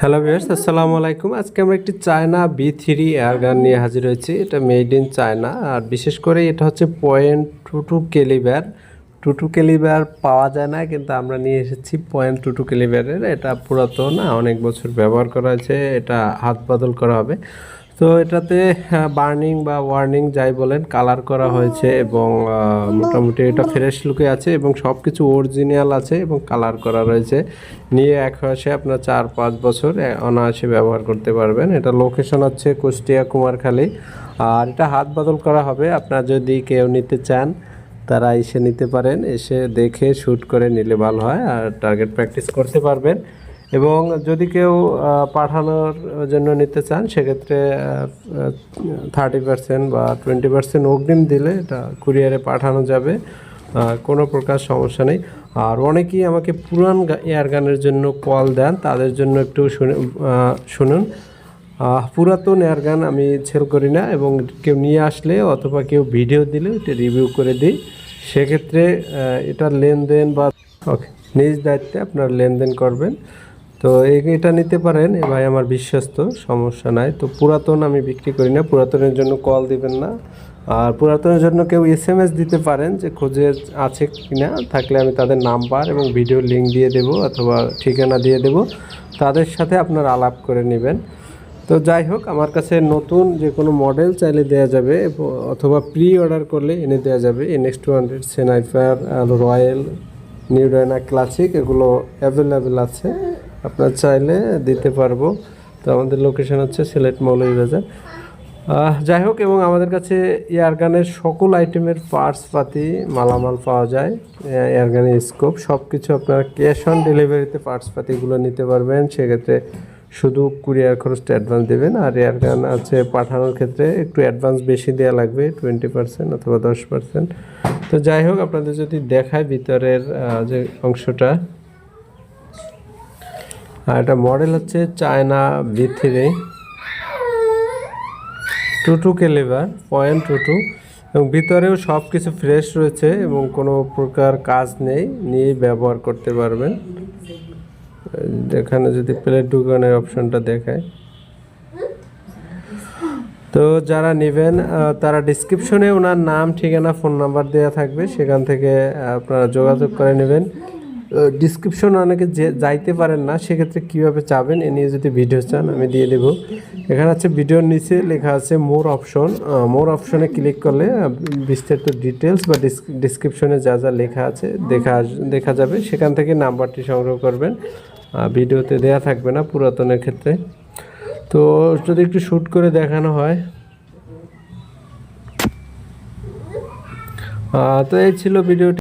Hello viewers আসসালামু আলাইকুম আজকে আমরা একটি চায়না বি থ্রি এয়ারগান নিয়ে হাজির হয়েছি। এটা মেড ইন চায়না আর বিশেষ করে এটা হচ্ছে point two two calibre two two calibre পাওয়া যায় না, কিন্তু আমরা নিয়ে এসেছি পয়েন্ট টু টু কেলিব্যারের এটা পুরাতন, অনেক বছর ব্যবহার করা হয়েছে। এটা হাত বদল করা হবে। তো এটাতে বার্নিং বা ওয়ার্নিং যাই বলেন কালার করা হয়েছে এবং মোটামুটি এটা ফ্রেশ লুকে আছে এবং সব কিছু অরিজিনাল আছে এবং কালার করা রয়েছে। নিয়ে এক মাসে আপনার চার পাঁচ বছর অনায়াসে ব্যবহার করতে পারবেন। এটা লোকেশন হচ্ছে কুষ্টিয়া কুমারখালী। আর এটা হাত বদল করা হবে। আপনার যদি কেউ নিতে চান, তারা এসে নিতে পারেন। এসে দেখে শ্যুট করে নিলে ভালো হয়। আর টার্গেট প্র্যাকটিস করতে পারবেন। এবং যদি কেউ পাঠানোর জন্য নিতে চান, সেক্ষেত্রে থার্টি পার্সেন্ট বা টোয়েন্টি পার্সেন্ট অগ্রিম দিলে এটা কুরিয়ারে পাঠানো যাবে। কোনো প্রকার সমস্যা নেই। আর অনেকেই আমাকে পুরান এয়ার গানের জন্য কল দেন, তাদের জন্য একটু শুনে শুনুন। পুরাতন এয়ার গান আমি সেল করি না এবং কেউ নিয়ে আসলে অথবা কেউ ভিডিও দিলে এটা রিভিউ করে দিই। সেক্ষেত্রে এটা লেনদেন বা, ওকে, নিজ দায়িত্বে আপনার লেনদেন করবেন। তো এটা নিতে পারেন। এ ভাই আমার বিশ্বস্ত, সমস্যা নাই। তো পুরাতন আমি বিক্রি করি না। পুরাতনের জন্য কল দিবেন না। আর পুরাতনের জন্য কেউ এস এম এস দিতে পারেন যে খোঁজে আছে কি না থাকলে আমি তাদের নাম্বার এবং ভিডিও লিঙ্ক দিয়ে দেব অথবা ঠিকানা দিয়ে দেব। তাদের সাথে আপনার আলাপ করে নেবেন। তো যাই হোক, আমার কাছে নতুন যে কোনো মডেল চাইলে দেওয়া যাবে অথবা প্রি অর্ডার করলে এনে দেওয়া যাবে। এনএক্স টু হান্ড্রেড সেনাইফার রয়্যাল নিউ ডায়না ক্লাসিক এগুলো অ্যাভেলেবেল আছে। আপনার চাইলে দিতে পারব। তো আমাদের লোকেশন হচ্ছে সিলেট মৌলভীবাজার। যাই হোক, এবং আমাদের কাছে এয়ারগানের সকল আইটেমের পার্টস পাতি, মালামাল পাওয়া যায়। এয়ারগানের স্কোপ সব কিছু আপনারা ক্যাশ অন ডেলিভারিতে পার্টস পাতিগুলো নিতে পারবেন। সেক্ষেত্রে শুধু কুরিয়ার খরচটা অ্যাডভান্স দেবেন। আর এয়ারগান আছে পাঠানোর ক্ষেত্রে একটু অ্যাডভান্স বেশি দেওয়া লাগবে টোয়েন্টি পার্সেন্ট অথবা দশ পার্সেন্ট তো যাই হোক, আপনাদের যদি দেখায় ভিতরের যে অংশটা আর এটা মডেল হচ্ছে China B three two two calibre point two two এবং ভিতরেও সব কিছু ফ্রেশ রয়েছে এবং কোনো প্রকার কাজ নেই, নিয়েই ব্যবহার করতে পারবেন। এখানে যদি প্লেট ঢুকানোর অপশনটা দেখায়। তো যারা নেবেন তারা ডিসক্রিপশনে ওনার নাম, ঠিকানা ফোন নাম্বার দেওয়া থাকবে। সেখান থেকে আপনারা যোগাযোগ করে নেবেন। ডিসক্রিপশন অনেকে যে যাইতে পারেন না, সেক্ষেত্রে কীভাবে চাবেন এ নিয়ে যদি ভিডিও চান, আমি দিয়ে দেব। এখানে আছে ভিডিওর নিচে লেখা আছে মোর অপশন মোর অপশনে ক্লিক করলে বিস্তারিত ডিটেলস বা ডিসক্রিপশনে যা যা লেখা আছে দেখা দেখা যাবে। সেখান থেকে নাম্বারটি সংগ্রহ করবেন। ভিডিওতে দেয়া থাকবে না পুরাতনের ক্ষেত্রে। তো যদি একটু শ্যুট করে দেখানো হয়। তো এই ছিল ভিডিওটি